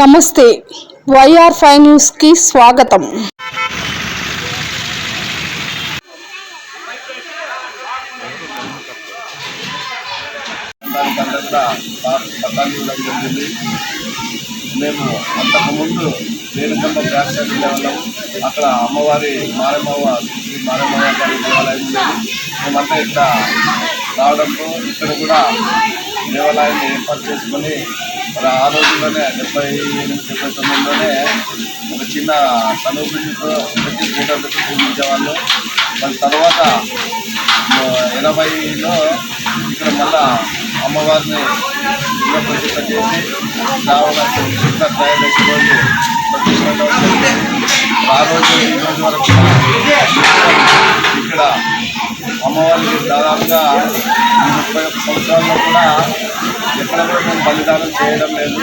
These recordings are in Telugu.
నమస్తే. వైఆర్ ఫైవ్ న్యూస్కి స్వాగతం. మేము అంతకుముందు రేణుకమ్మ బ్యాక్ సైడ్ అక్కడ అమ్మవారి మారమ్మవ శ్రీ మారమ్మవ గారి దేవాలయం మేమంతా ఇక్కడ రావడంతో ఇక్కడ కూడా దేవాలయాన్ని ఏర్పాటు చేసుకొని మరి ఆ రోజుల్లోనే డెబ్బై ఎనిమిది డెబ్బై తొమ్మిదిలోనే ఒక చిన్న సనుగుడితో పెట్టి ఫోటో పెట్టి పూజించేవాళ్ళు. మరి తర్వాత ఎనభైలో ఇక్కడ మళ్ళా అమ్మవారిని ఇంకా ప్రతిష్ట చేసి రావణ చిన్న త్రయోదశి రోజు ప్రతిష్ట ఆ రోజు ఈ రోజు వరకు ఇక్కడ అమ్మవారికి దాదాపుగా ముప్పై ఒక్క సంవత్సరాల్లో కూడా ఎక్కడ కూడా మేము బలిదానం చేయడం లేదు.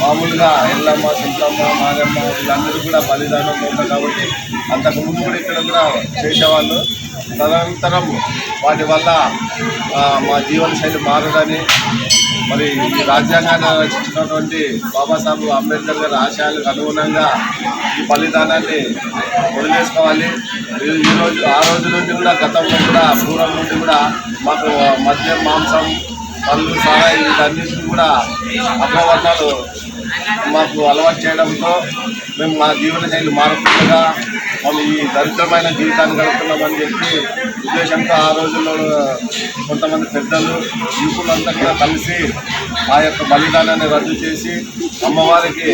మామూలుగా ఎల్లమ్మ సుంట్లమ్మ మారమ్మ వీళ్ళందరూ కూడా బలిదానం పోతారు కాబట్టి అంతకు ముందు కూడా ఇక్కడ కూడా చేసేవాళ్ళు. తదనంతరం వాటి వల్ల మా జీవన శైలి మారదని మరి ఈ రాజ్యాంగాన్ని రచించినటువంటి బాబాసాహెబ్ అంబేద్కర్ గారి ఆశయాలకు అనుగుణంగా ఈ బలిదానాన్ని వదిలేసుకోవాలి. ఈ- రోజు ఆ రోజు నుండి కూడా గతంలో కూడా పూర్వం నుండి కూడా మాకు మద్యం మాంసం పళ్ళు సహాయం వీటన్నిటిని కూడా అగ్రవర్ణాలు మాకు అలవాటు చేయడంతో మేము మా జీవన శైలి మారుతుండగా వాళ్ళు ఈ దరిద్రమైన జీవితాన్ని గడుపుతున్నామని చెప్పి ఉద్దేశంతో ఆ రోజుల్లో కొంతమంది పెద్దలు యువకులంతా కూడా కలిసి ఆ యొక్క బలిదానాన్ని రద్దు చేసి అమ్మవారికి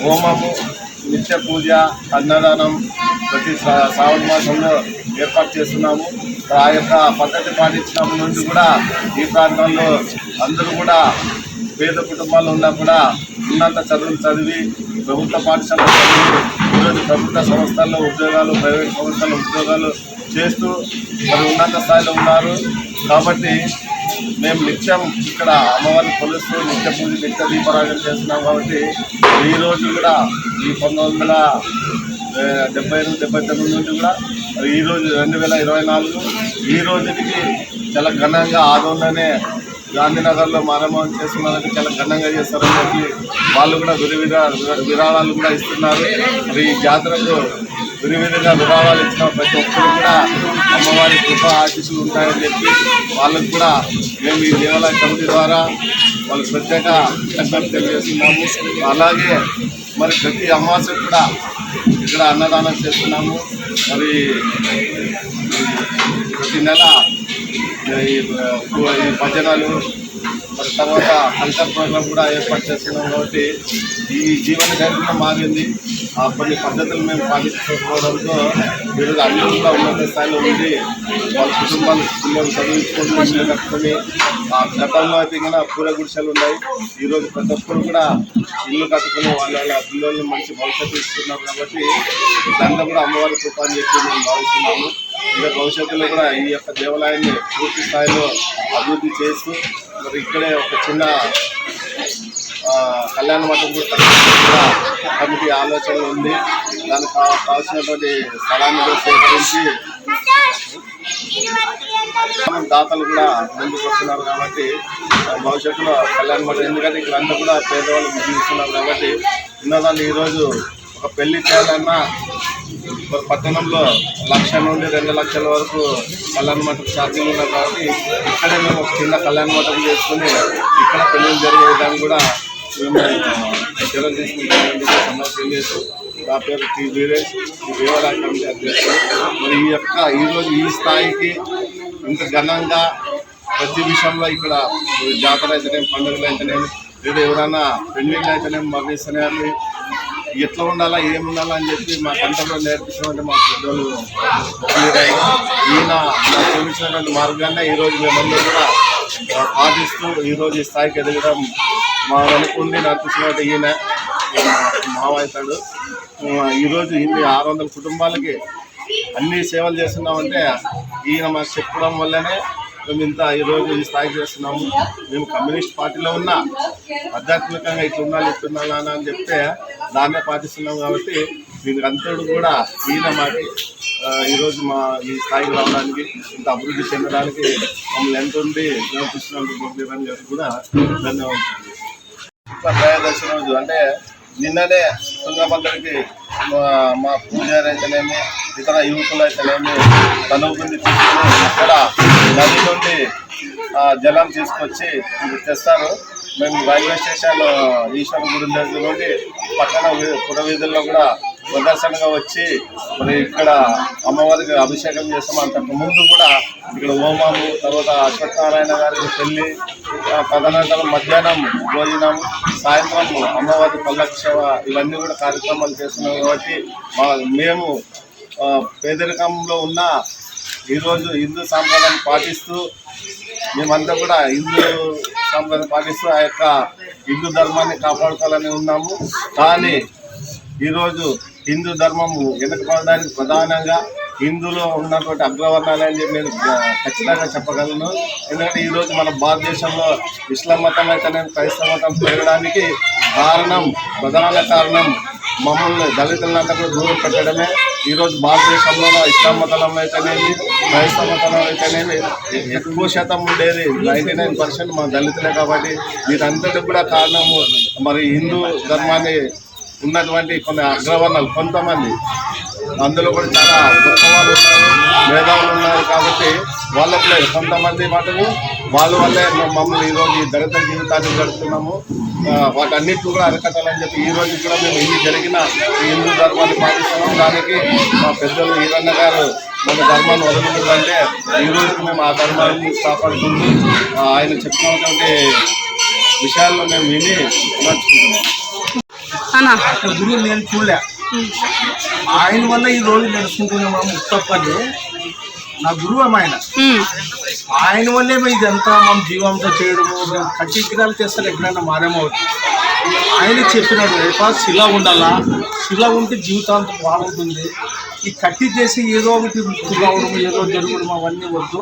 హోమము నిత్య పూజ అన్నదానం ప్రతి శ్రావణ మాసంలో ఏర్పాటు చేస్తున్నాము. ఆ యొక్క పద్ధతి పాటించినప్పటి నుంచి కూడా ఈ ప్రాంతంలో అందరూ కూడా పేద కుటుంబాలు ఉన్నా కూడా ఉన్నత చదువులు చదివి ప్రభుత్వ పాఠశాలలో చదివి ఈరోజు ప్రభుత్వ సంస్థల్లో ఉద్యోగాలు ప్రైవేట్ సంస్థల్లో ఉద్యోగాలు చేస్తూ మరి ఉన్నత స్థాయిలో ఉన్నారు. కాబట్టి మేము నిత్యం ఇక్కడ అమ్మవారిని కొలుస్తూ నిత్య పూజ నిత్య దీపారాధన చేస్తున్నాం కాబట్టి ఈరోజు కూడా ఈ పంతొమ్మిది వందల డెబ్బై ఎనిమిది డెబ్బై తొమ్మిది నుండి కూడా ఈ రోజు రెండు వేల ఇరవై నాలుగు ఈ రోజుకి చాలా ఘనంగా ఆదోళనే గాంధీనగర్లో మానవం చేస్తున్నారంటే చాలా ఘనంగా చేస్తారని చెప్పి వాళ్ళు కూడా విరివిరా విరాళాలు కూడా ఇస్తున్నారు. మరి ఈ జాతరకు విరివిరిగా విరాళాలు ఇచ్చిన ప్రతి ఒక్కరు కూడా అమ్మవారి కృప ఆశీస్సులు ఉంటాయని చెప్పి వాళ్ళకు కూడా మేము ఈ దేవాలయ కమిటీ ద్వారా వాళ్ళకి ప్రత్యేక కృతజ్ఞతలు తెలియజేస్తున్నాము. అలాగే మరి ప్రతి అమావాస్య కూడా ఇక్కడ అన్నదానం చేస్తున్నాము. మరి ప్రతి నెల ఈ భజనలు మరి తర్వాత కల్చర్ ప్రోగ్రామ్ కూడా ఏర్పాటు చేస్తున్నాం కాబట్టి ఈ జీవన శైలి కూడా మారింది. కొన్ని పద్ధతులు మేము పాటించకపోవడంతో ఈరోజు అందరూ కూడా ఉన్నత స్థాయిలో ఉండి వాళ్ళ కుటుంబాలు పిల్లలు చదివించుకొని ఇల్లు కట్టుకొని ఆ గతంలో అయితే కూడా పూర గుడిసెలు ఉన్నాయి. ఈరోజు ప్రతి ఒక్కరు కూడా ఇల్లు కట్టుకుని వాళ్ళ వాళ్ళ పిల్లల్ని మంచి భవిష్యత్తు ఇస్తున్నారు కాబట్టి దాంతో కూడా అమ్మవారి కృప అని చెప్పి మేము భావిస్తున్నాము. ఇంకా భవిష్యత్తులో కూడా ఈ యొక్క దేవాలయాన్ని పూర్తి స్థాయిలో అభివృద్ధి చేస్తూ మరి ఇక్కడే ఒక చిన్న కళ్యాణ మండపం కమిటీ ఆలోచన ఉంది. దానికి కావాల్సినటువంటి స్థలాన్ని కూడా సేకరించి దాతలు కూడా ముందుకు వస్తున్నారు కాబట్టి భవిష్యత్తులో కళ్యాణ మండపం ఎందుకంటే ఇక్కడ అందరూ కూడా పేదవాళ్ళు జీవిస్తున్నారు కాబట్టి ఉన్నదాన్ని ఈరోజు ఒక పెళ్ళి చేయాలన్నా మరి పట్టణంలో లక్ష నుండి రెండు లక్షల వరకు కళ్యాణ మంటపం ఛార్జింగ్ ఉన్నాయి కాబట్టి ఇక్కడే మేము ఒక చిన్న కళ్యాణ మంటపం చేసుకుని ఇక్కడ పెళ్ళి జరిగే విధానం కూడా మేము చర్యలు తీసుకుంటామని సమస్య తెలియదు నా పేరు టీ వీరేష్ ఈ దేవాలయ కమిటీ అధ్యక్షుడు. మరి ఈ యొక్క ఈరోజు ఈ స్థాయికి ఇంత ఘనంగా ప్రతి విషయంలో ఇక్కడ జాతర అయితేనేమి పండుగలు అయితేనేమి లేదా ఎవరైనా పెళ్ళిళ్ళు అయితేనేమి మరణిస్తున్నాయని ఎట్లా ఉండాలా ఏమి ఉండాలా అని చెప్పి మా పంటలో నేర్పించినటువంటి మా పెద్దోళ్ళు ఈయన చూపించినటువంటి మార్గాన్ని ఈరోజు మేమందరూ కూడా పాటిస్తూ ఈరోజు ఈ స్థాయికి ఎదగడం మా వెనుకుండి నడిపిస్తున్నటువంటి ఈయన మావైతాడు ఈరోజు ఇన్ని ఆరు వందల కుటుంబాలకి అన్ని సేవలు చేస్తున్నామంటే ఈయన మాకు చెప్పడం వల్లనే మేము ఇంత ఈరోజు ఈ స్థాయికి చేస్తున్నాము. మేము కమ్యూనిస్ట్ పార్టీలో ఉన్నా ఆధ్యాత్మికంగా ఇట్లా ఉండాలి ఇట్లా ఉండాలి అని చెప్తే దాన్నే పాటిస్తున్నాం కాబట్టి దీనికి అంతడు కూడా ఈయన మాకు ఈరోజు మా ఈ స్థాయికి రావడానికి ఇంత అభివృద్ధి చెందడానికి మమ్మల్ని ఎంత ఉంది నేర్పిస్తున్నందుకు కూడా ధన్యవాదాలు. శుక్ల అంటే నిన్ననే తుంగభద్రకి మా- మా పూజారి అయితేనేమి ఇతర యువకులు అయితేనేమి తనుగుంది తీసుకుని ఇక్కడ నది నుండి జలం తీసుకొచ్చి తెస్తారు. మేము రైల్వే స్టేషన్ ఈశ్వర గుడి దగ్గర నుండి పక్కన పురవీధుల్లో కూడా ప్రదర్శనగా వచ్చి మరి ఇక్కడ అమ్మవారికి అభిషేకం చేస్తాం. అంతకు ముందు కూడా ఇక్కడ హోమాము తర్వాత అశ్వత్థనారాయణ గారికి పెళ్ళి ఆ, తదనంతరం మధ్యాహ్నం భోజనం సాయంత్రం అమ్మవారి పల్లక్షేవ ఇవన్నీ కూడా కార్యక్రమాలు చేస్తున్నాం కాబట్టి మా మేము పేదరికంలో ఉన్న ఈరోజు హిందూ సాంప్రదాయం పాటిస్తూ మేమంతా కూడా హిందూ సాంప్రదాయం పాటిస్తూ ఆ యొక్క హిందూ ధర్మాన్ని కాపాడుకోవాలని ఉన్నాము. కానీ ఈరోజు హిందూ ధర్మము వెనకపడడానికి ప్రధానంగా హిందూలో ఉన్నటువంటి అగ్రవర్ణాలు అని చెప్పి నేను ఖచ్చితంగా చెప్పగలను. ఎందుకంటే ఈరోజు మన భారతదేశంలో ఇస్లాం మతం అయితేనే క్రైస్తవ మతం పెరగడానికి కారణం ప్రధాన కారణం మమ్మల్ని దళితులంతా కూడా దూరం పెట్టడమే. ఈరోజు భారతదేశంలో ఇస్లాం మతంలో అయితేనేమి క్రైస్తవ మతంలో అయితేనేమి ఎక్కువ శాతం ఉండేది నైంటీ నైన్ పర్సెంట్ మన దళితులే కాబట్టి వీరంతటికి కూడా కారణము మరి హిందూ ధర్మాన్ని ఉన్నటువంటి కొన్ని అగ్రవర్ణాలు కొంతమంది. అందులో కూడా చాలా గొప్ప వాళ్ళు ఉన్నారు మేధావులు ఉన్నారు కాబట్టి వాళ్ళకు లేదు. కొంతమంది మటుకు వాళ్ళ వల్లే మమ్మల్ని ఈరోజు ఈ దళిత జీవితాన్ని గడుపుతున్నాము. వాటన్నిటిని కూడా అరికట్టాలని చెప్పి ఈ రోజు కూడా మేము ఇన్ని జరిగిన హిందూ ధర్మాన్ని పాటిస్తున్నాం. దానికి మా పెద్దలు ఈరన్న గారు మన ధర్మాన్ని వదులుకుంటుందంటే ఈ రోజు మేము ఆ ధర్మాన్ని కాపాడుకుంటూ ఆయన చెప్పినటువంటి విషయాల్లో మేము విని నడుచుకుంటున్నాం. అక్కడ గురువు నేను చూడలే. ఆయన వల్ల ఈ రోజు నడుచుకుంటున్నాము ముస్తప్పని నా గురువు ఆయన. ఆయన వల్లే ఇదంతా మనం జీవంతో చేయడము కట్టి విగ్రహాలు చేస్తారు ఎక్కడైనా మారేమవుతుంది ఆయన చెప్పినాడు రేపా శిల ఉండాలా? శిల ఉంటే జీవితాంతం బాగుంటుంది. ఈ కట్టి చేసి ఏదో ఒకటి ముక్కు కావడం ఏదో జరగడం అవన్నీ వద్దు.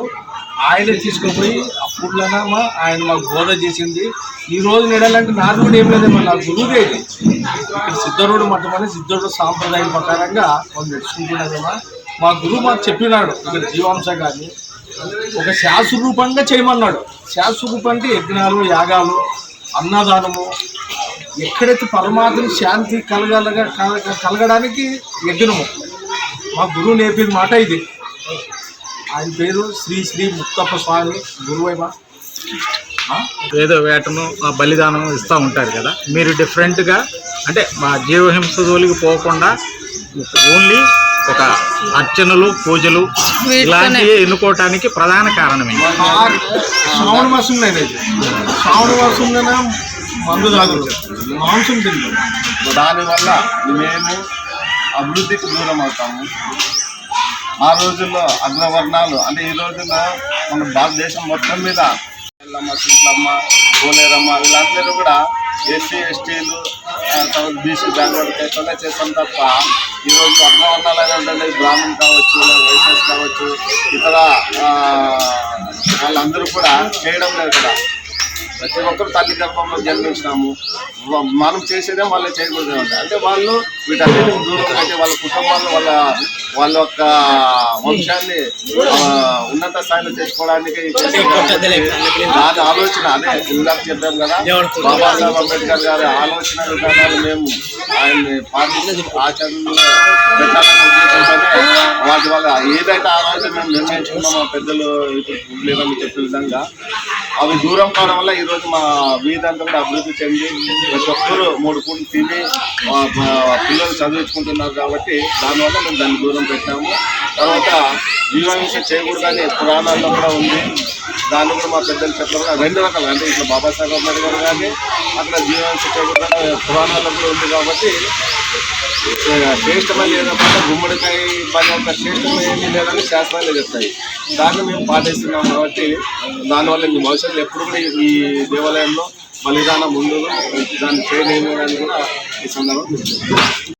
ఆయనే తీసుకుపోయి అప్పుడులోనే మా ఆయన మాకు బోధ చేసింది. ఈ రోజు నేడాలంటే నాది కూడా ఏం లేదేమో నా గురువుదే ఇది ఇక్కడ సిద్ధరుడు మఠం సిద్ధరుడు సాంప్రదాయం ప్రకారంగా మనం నడుచుకుంటున్నామా మా గురువు మాకు చెప్పినాడు ఇక్కడ జీవాంశ కానీ ఒక శాస్త్ర రూపంగా చేయమన్నాడు. శాస్త్రరూపం అంటే యజ్ఞాలు యాగాలు అన్నదానము. ఎక్కడైతే పరమాత్మని శాంతి కలగలగా కలగడానికి యజ్ఞము. మా గురువు నేర్పిన మాట ఇది. ఆయన పేరు శ్రీ శ్రీ ముత్తప్ప స్వామి గురువేమా ఏదో వేటను ఆ బలిదానం ఇస్తూ ఉంటారు కదా. మీరు డిఫరెంట్గా అంటే మా జీవహింస జోలికి పోకుండా ఓన్లీ ఒక అర్చనలు పూజలు ఇలాంటివి ఎన్నుకోవటానికి ప్రధాన కారణం శ్రావణ మాసం శ్రావణ మాసంలోనే మందు తాగుడు. మాంసం తింటాం దానివల్ల మేము అభివృద్ధికి దూరం అవుతాము. ఆ రోజుల్లో అగ్రవర్ణాలు అంటే ఈ రోజున మన భారతదేశం మొత్తం మీద ఎల్లమ్మ సింట్లమ్మ కోలేరమ్మ వీళ్ళందరూ కూడా ఎస్సీ ఎస్టీలు బీసీ బ్యాక్వర్డ్ కేసులే చేస్తాం తప్ప ఈరోజు అగ్రవర్ణాలనే ఉండండి బ్రాహ్మణ్ కావచ్చు లేదా వైశ్యస్ కావచ్చు ఇతర వాళ్ళందరూ కూడా చేయడం లేదు కదా. ప్రతి ఒక్కరు తల్లి గర్భంలో జన్మించినాము. మనం చేసేదే వాళ్ళే చేయకూడదు అంటే వాళ్ళు వీటన్నిటిని దూరం వాళ్ళ కుటుంబాలను వాళ్ళ వాళ్ళ యొక్క వంశాన్ని ఉన్నత స్థాయిలో చేసుకోవడానికి దాని ఆలోచన అదే ఇందాక చెప్పాం కదా. బాబాసాహెబ్ అంబేద్కర్ గారి ఆలోచన విధానాలు మేము ఆయన్ని పాటించి ఆచరణలో పెట్టాలనే ఉద్దేశంతోనే వాటి వల్ల ఏదైతే ఆ రోజు మేము నిర్ణయించుకున్నామో పెద్దలు ఇప్పుడు లేదని చెప్పిన విధంగా అవి దూరం కావడం వల్ల ఈరోజు మా వీధి అంతా కూడా అభివృద్ధి చెంది ప్రతి ఒక్కరు మూడు పూటలు తిని పిల్లలు చదివించుకుంటున్నారు కాబట్టి దానివల్ల మేము దాన్ని దూరం పెట్టాము. తర్వాత జీవహింస చేయకూడదని పురాణాల్లో కూడా ఉంది. దాన్ని కూడా మా పెద్దలు చెప్పారు. రెండు రకాలు అంటే ఇట్లా బాబాసాహెబ్ అంబేద్కర్ కానీ అక్కడ జీవహింస చేయకూడదని పురాణాల్లో కూడా ఉంది కాబట్టి శ్రేష్టమైన లేదన్నమాట గుమ్మడికాయ పని ఒక శ్రేష్టమైన ఏమీ లేదని శాస్త్రాలే చెప్తాయి. దాన్ని మేము పాటిస్తున్నాం కాబట్టి దానివల్ల మీ భవిష్యత్తులో ఎప్పుడు కూడా ఈ దేవాలయంలో బలిదానం ముందు దాన్ని చేయలేము అని కూడా এই